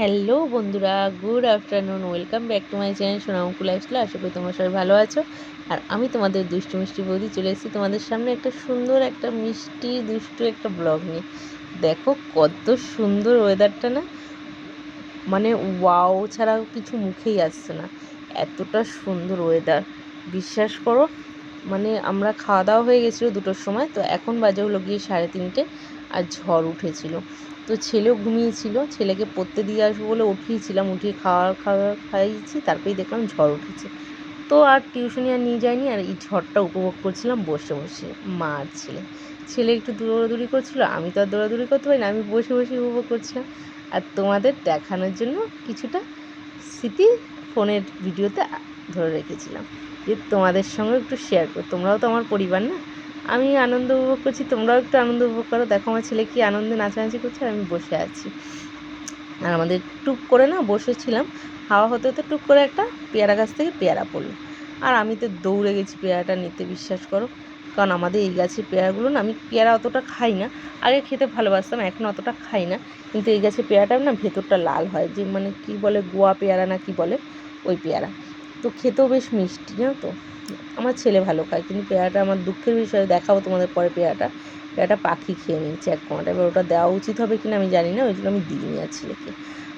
Hello বন্ধুরা, good afternoon, welcome back to my channel Sonamuku lifestyle, আশা করি তোমরা সবাই ভালো আছো। আর আমি তোমাদের দুষ্টু মিষ্টি বৌদি চলে এসেছি তোমাদের সামনে একটা সুন্দর একটা মিষ্টি দুষ্টু একটা ব্লগ নিয়ে। দেখো কত সুন্দর ওয়েদারটা না মানে ওয়াও ছাড়া কিছু মুখেই আসছে না। এতটা সুন্দর ওয়েদার বিশ্বাস করো মানে আমরা খাওয়া দাওয়া হয়ে গেছিল দুটোর সময়, তো এখন বাজে হলো গিয়ে সাড়ে তিনটে। আর ঝড় উঠেছিল। তো ছেলেও ঘুমিয়েছিল। ছেলেকে পড়তে দিয়ে আসব বলে উঠিয়েছিলাম। উঠিয়ে খাওয়া খাওয়া খাইয়েছি, তারপরেই দেখলাম ঝড় উঠেছে। তো আর টিউশনি আর নিয়ে যায়নি আর এই ঝড়টা উপভোগ করছিলাম বসে বসে মা আর ছেলে। ছেলে একটু দৌড়াদৌড়ি করছিল, আমি তো আর দৌড়াদৌড়ি করতে পারি না, আমি বসে বসে উপভোগ করছিলাম। আর তোমাদের দেখানোর জন্য কিছুটা স্মৃতি ফোনের ভিডিওতে ধরে রেখেছিলাম। যে তোমাদের সঙ্গে একটু শেয়ার কর, তোমরাও তো আমার পরিবার না? আমি আনন্দ উপভোগ করছি, তোমরাও একটু আনন্দ উপভোগ করো। দেখো আমার ছেলে কি আনন্দে নাচানাচি করছে আর আমি বসে আছি। আর আমাদের টুক করে না বসেছিলাম, হাওয়া হতে হতে টুক করে একটা পেয়ারা গাছ থেকে পেয়ারা পড়ল। আর আমি তো দৌড়ে গেছি পেয়ারাটা নিতে, বিশ্বাস করো। কারণ আমাদের এই গাছের পেয়ারাগুলো না, আমি পেয়ারা অতটা খাই না। আগে খেতে ভালোবাসতাম, এখন অতটা খাই না। কিন্তু এই গাছের পেয়ারাটা না ভেতরটা লাল হয়, যে মানে কি বলে গোয়া পেয়ারা না কি বলে, ওই পেয়ারা। তো খেতেও বেশ মিষ্টি, জানো তো? আমার ছেলে ভালো খায়, কিন্তু পেয়ারাটা আমার দুঃখের বিষয়, দেখাবো তোমাদের পরে পেয়ারাটা। পেয়ারাটা পাখি খেয়ে নিয়েছে এক কোনাটা এবার ওটা দেওয়া উচিত হবে কি না আমি জানি না, ওই জন্য আমি দিইনি আর ছেলেকে।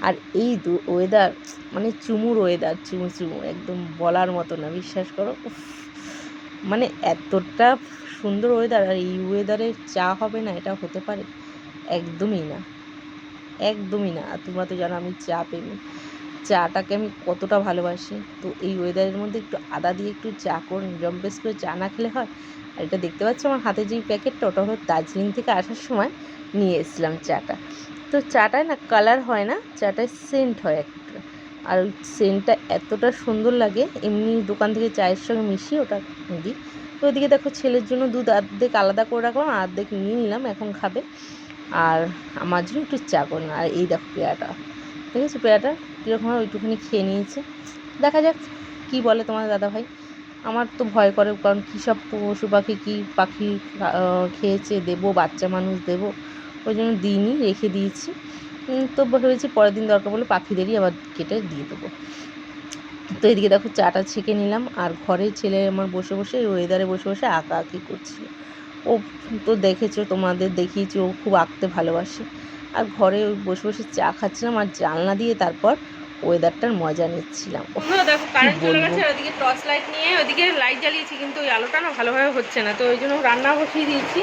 আর এই দু ওয়েদার মানে চুমুর ওয়েদার চুমুর চুমুর, একদম বলার মতো না, বিশ্বাস করো। মানে এতটা সুন্দর ওয়েদার আর এই ওয়েদারে চা হবে না, এটা হতে পারে? একদমই না একদমই না। আর তোমরা তো জানো আমি চা প্রেমী। চাটাকে আমি কতটা ভালোবাসি। তো এই ওয়েদারের মধ্যে একটু আদা দিয়ে একটু চা করে জম্পেস করে চা না খেলে হয়। আর এটা দেখতে পাচ্ছ আমার হাতে যেই প্যাকেটটা, ওটা হলো দার্জিলিং থেকে আসার সময় নিয়ে এসেছিলাম চাটা। তো চাটায় না কালার হয় না, চাটায় সেন্ট হয় একটা। আর ওই সেন্টটা এতটা সুন্দর লাগে, এমনি দোকান থেকে চায়ের সঙ্গে মিশিয়ে ওটা দিই। তো ওইদিকে দেখো ছেলের জন্য দুধ অর্ধেক আলাদা করে রাখলাম, আর অর্ধেক নিয়ে নিলাম, এখন খাবে। আর আমার জন্য একটু চা করলাম আর এই দেখো পেয়ারাটা। দেখেছ পেয়ারাটা কীরকম হয় ওইটুখানি খেয়ে নিয়েছে। দেখা যাক কি বলে তোমার দাদা ভাই আমার তো ভয় করে, কারণ কী সব পশু পাখি, কী পাখি খেয়েছে, দেবো, বাচ্চা মানুষ দেবো, ওই জন্য দিইনি, রেখে দিয়েছি। তো ভেবেছি পরের দিন দরকার বলে পাখিদেরই আবার কেটে দিয়ে দেবো। তো এদিকে দেখো চাটা ছেঁকে নিলাম, আর ঘরে ছেলে আমার বসে বসে, ওয়েদারে বসে বসে আঁকা আঁকি করছিল। ও তো দেখেছ, তোমাদের দেখিয়েছি, ও খুব আঁকতে ভালোবাসে। আর ঘরে ওই বসে বসে চা খাচ্ছিলাম আর জানলা দিয়ে তারপর ওয়েদারটার মজা নিচ্ছিলাম। দেখো কারেন্ট চলে গেছে ওইদিকে টর্চ লাইট নিয়ে ওইদিকে লাইট জ্বালিয়েছি কিন্তু ওই আলোটা না ভালোভাবে হচ্ছে না তো ওই জন্য রান্না বসিয়ে দিয়েছি।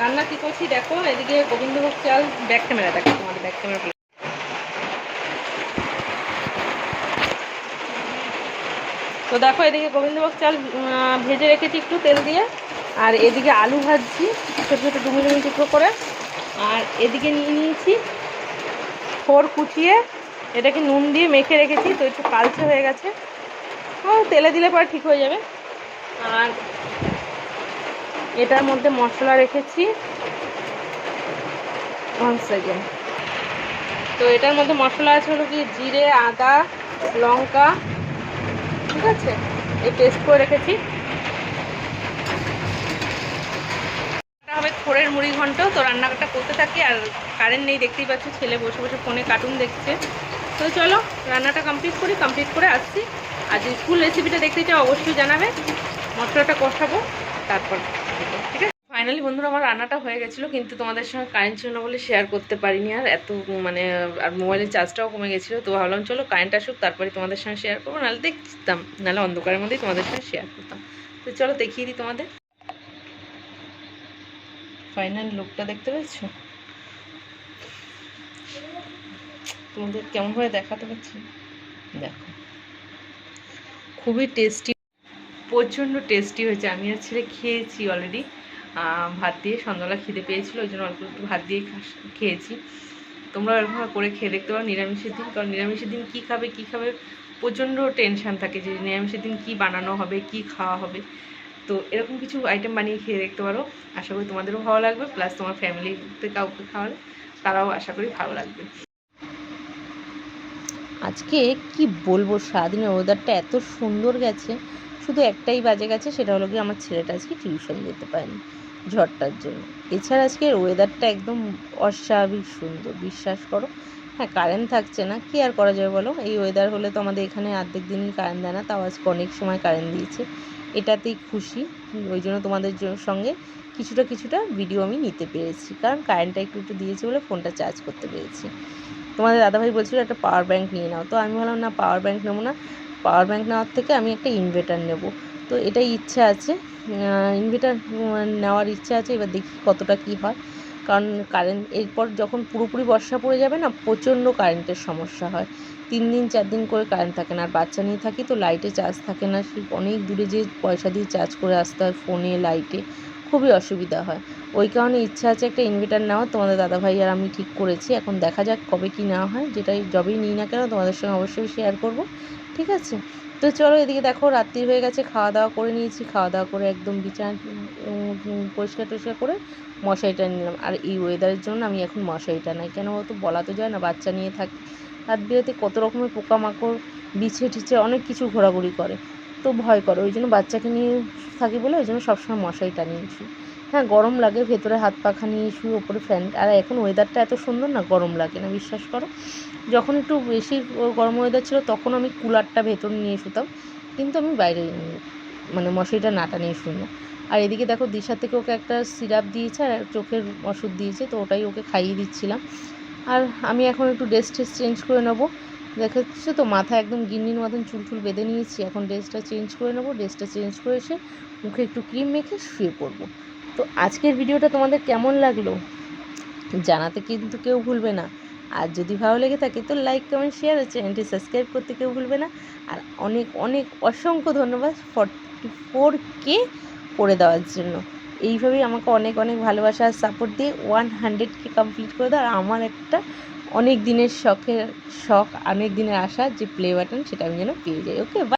রান্না কী করছি দেখো এদিকে গোবিন্দভোগ চাল ব্যাক ক্যামেরা দেখো তোমাদের ব্যাক ক্যামেরা তো দেখো এদিকে গোবিন্দভোগ চাল ভেজে রেখেছি একটু তেল দিয়ে আর এদিকে আলু ভাজছি ছোটো ছোটো ডুমো ডুমো টুকরো করে। আর এদিকে নিয়ে নিয়েছি ফোর কুচিয়ে, এটাকে নুন দিয়ে মেখে রেখেছি, তো একটু কালচে হয়ে গেছে। ও তেলে দিলে পরে ঠিক হয়ে যাবে। আর এটার মধ্যে মশলা রেখেছি। ওয়ান সেকেন্ড তো এটার মধ্যে মশলা আছে হলো কি, জিরে, আদা, লঙ্কা, ঠিক আছে? এই পেস্ট করে রেখেছি। হবে খোরের মুড়ি ঘন্ট। তো রান্নাটা করতে থাকি আর কারেন্ট নেই, দেখতেই পাচ্ছ, ছেলে বসে বসে ফোনে কার্টুন দেখছে। তো চলো, রান্নাটা কমপ্লিট করি কমপ্লিট করে আসছি। আর যদি ফুল রেসিপিটা দেখতে চাও, অবশ্যই জানাবে। মশলাটা কষাবো, তারপর ঠিক আছে? ফাইনালি বন্ধুরা, আমার রান্নাটা হয়ে গেছিল, কিন্তু তোমাদের সঙ্গে কারেন্ট ছিল না বলে শেয়ার করতে পারিনি আর। এত মানে আর মোবাইলের চার্জটাও কমে গেছিল, তো ভাবলাম চলো কারেন্ট আসুক, তারপরে তোমাদের সঙ্গে শেয়ার করব। নাহলে দেখতাম, নাহলে অন্ধকারের মধ্যেই তোমাদের সঙ্গে শেয়ার করতাম। তো চলো দেখিয়ে দিই তোমাদের। ফাইনাল লুকটা দেখতে পাচ্ছ? তোমাদের কেমনভাবে দেখাতে পারছি দেখো। খুবই টেস্টি প্রচণ্ড টেস্টি হয়েছে। আমি আর ছেলে খেয়েছি অলরেডি ভাত দিয়ে সন্ধ্যাবেলা খিদে পেয়েছিল, ওই জন্য অল্প একটু ভাত দিয়ে খেয়েছি। তোমরা এরকমভাবে করে খেয়ে দেখতে পারো নিরামিষের দিন। কারণ নিরামিষের দিন কী খাবে কী খাবে? প্রচণ্ড টেনশান থাকে যে নিরামিষের দিন কী বানানো হবে, কি খাওয়া হবে। তো এরকম কিছু আইটেম বানিয়ে খেয়ে দেখতে পারো। আশা করি তোমাদেরও ভালো লাগবে প্লাস তোমার ফ্যামিলিতে কাউকে খাওয়ালে তারাও আশা করি ভালো লাগবে। আজকে কি বলব, সারাদিনের ওয়েদারটা এত সুন্দর গেছে, শুধু একটাই বাজে গেছে, সেটা হলো কি আমার ছেলেটা আজকে টিউশন যেতে পারেনি ঝড়টার জন্য। এছাড়া আজকের ওয়েদারটা একদম অস্বাভাবিক সুন্দর, বিশ্বাস করো। হ্যাঁ কারেন্ট থাকছে না। কি আর করা যাবে বলো? এই ওয়েদার হলে তো আমাদের এখানে অর্ধেক দিনই কারেন্ট দেয় না, তাও আজকে অনেক সময় কারেন্ট দিয়েছে। এটাতেই খুশি, ওই জন্য তোমাদের সঙ্গে কিছুটা কিছুটা ভিডিও আমি নিতে পেরেছি। কারণ কারেন্টটা একটু একটু দিয়েছে বলে ফোনটা চার্জ করতে পেরেছি। তোমাদের দাদাভাই বলছিল একটা পাওয়ার ব্যাংক নিয়ে নাও। তো আমি ভাবলাম, না পাওয়ার ব্যাংক নেব না। পাওয়ার ব্যাংক নেওয়ার থেকে আমি একটা ইনভার্টার নেব। তো এটাই ইচ্ছা আছে। ইনভার্টার নেওয়ার ইচ্ছা আছে। এবার দেখি কতটা কি হয়। কারণ কারেন্ট এরপর যখন পুরোপুরি বর্ষা পড়ে যাবে না, প্রচণ্ড কারেন্টের সমস্যা হয়। তিন দিন, চার দিন করে কারেন্ট থাকে না। আর বাচ্চা নিয়ে থাকি তো লাইটে চার্জ থাকে না। সে অনেক দূরে যে পয়সা দিয়ে চার্জ করে আসতে হয় ফোনে লাইটে খুবই অসুবিধা হয়। ওই কারণে ইচ্ছা আছে একটা ইনভার্টার নেওয়ার। তোমাদের দাদাভাই আর আমি ঠিক করেছি। এখন দেখা যাক কবে কি নেওয়া হয়। যেটাই যবেই নিই না কেন, তোমাদের সঙ্গে অবশ্যই শেয়ার করব। ঠিক আছে? তো চলো এদিকে দেখো, রাত্রি হয়ে গেছে খাওয়া দাওয়া করে নিয়েছি খাওয়া দাওয়া করে একদম বিছানা পরিষ্কার টরিষ্কার করে মশারি মশারিটা নিলাম। আর এই ওয়েদারের জন্য আমি এখন মশারিটা নাই। কেন বলতো, বলা তো যায় না, বাচ্চা নিয়ে থাকি, রাত বিরেতে কত রকমের পোকামাকড় বিছে টিছে, অনেক কিছু ঘোরাঘুরি করে। তো ভয় করে, ওই জন্য বাচ্চাকে নিয়ে থাকি বলে ওই জন্য সবসময় মশারিটা নিয়েছি। হ্যাঁ গরম লাগে, ভেতরে হাত পাখা নিয়ে শুয়ে ওপরে ফ্যান আর এখন ওয়েদারটা এত সুন্দর না, গরম লাগে না, বিশ্বাস করো। যখন একটু বেশি গরম ওয়েদার ছিল, তখন আমি কুলারটা ভেতর নিয়ে শুতাম। কিন্তু আমি বাইরে মানে মশারিটা নাটা নিয়ে শুই না। আর এদিকে দেখো, দিশা থেকে ওকে একটা সিরাপ দিয়েছে, আর চোখের ওষুধ দিয়েছে, তো ওটাই ওকে খাইয়ে দিচ্ছিলাম। আর আমি এখন একটু ড্রেস ট্রেস চেঞ্জ করে নেব। দেখাচ্ছে তো, মাথা একদম গিন্নির মতন চুল টুল বেঁধে নিয়েছি। এখন ড্রেসটা চেঞ্জ করে নেব ড্রেসটা চেঞ্জ করে এসে মুখে একটু ক্রিম মেখে শুয়ে পড়ব। তো আজকের ভিডিওটা তোমাদের কেমন লাগল? জানাতে কিন্তু কেউ ভুলবে না। আর যদি ভালো লেগে থাকে তো লাইক কমেন্ট শেয়ার আর চ্যানেলটি সাবস্ক্রাইব করতে কেউ ভুলবে না। আর অনেক অনেক অসংখ্য ধন্যবাদ ফর্টি ফোর কে করে দেওয়ার জন্য। এইভাবেই আমাকে অনেক অনেক ভালোবাসা আর সাপোর্ট দিয়ে ওয়ান হান্ড্রেডকে কমপ্লিট করে দাও। আর আমার একটা অনেক দিনের শখের, শখ, অনেক দিনের আশা যে প্লে বাটন সেটা আমি যেন পেয়ে যাই। ওকে